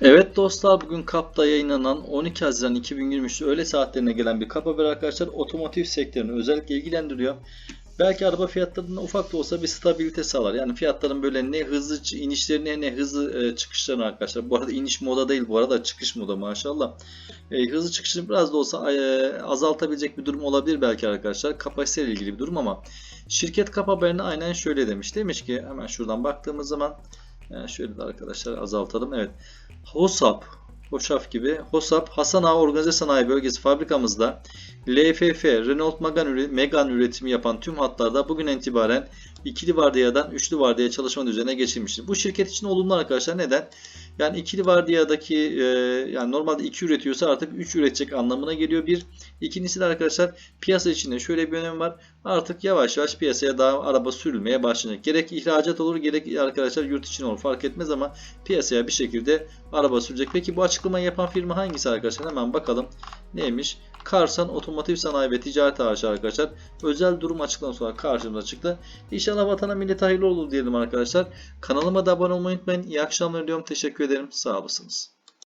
Evet dostlar bugün KAP'ta yayınlanan 12 Haziran 2023 öğle saatlerine gelen bir KAP haberi arkadaşlar otomotiv sektörünü özellikle ilgilendiriyor. Belki araba fiyatlarında ufak da olsa bir stabilite sağlar. Yani fiyatların böyle ne hızlı inişlerini ne hızlı e, çıkışlarını arkadaşlar. Bu arada iniş moda değil bu arada çıkış moda maşallah. E, hızlı çıkışını biraz da olsa e, azaltabilecek bir durum olabilir belki arkadaşlar. Kapasiteyle ilgili bir durum ama şirket KAP haberine aynen şöyle demiş. Demiş ki hemen şuradan baktığımız zaman e, şöyle de arkadaşlar azaltalım. Evet. HOSAP, HOŞAF gibi HOSAP Hasan Ağa Organize Sanayi Bölgesi fabrikamızda LFF, Renault Megane üretimi yapan tüm hatlarda bugün itibaren ikili vardiyadan üçlü vardiya çalışma düzenine geçilmiştir. Bu şirket için olumlu arkadaşlar. Neden? Yani ikili vardiyadaki e, yani normalde 2 üretiyorsa artık 3 üretecek anlamına geliyor. Bir. İkincisi de arkadaşlar piyasa içinde şöyle bir önemi var. Artık yavaş yavaş piyasaya daha araba sürülmeye başlayacak. Gerek ihracat olur gerek arkadaşlar yurt içinde olur fark etmez ama piyasaya bir şekilde araba sürecek. Peki bu açıklamayı yapan firma hangisi arkadaşlar? Hemen bakalım. Neymiş? Karsan Otomotiv Sanayi ve Ticaret AŞ arkadaşlar. Özel durum açıklaması olarak karşımıza çıktı. İnşallah vatana millete hayırlı olur diyelim arkadaşlar. Kanalıma da abone olmayı unutmayın. İyi akşamlar diliyorum. Teşekkür ederim. Sağ olasınız.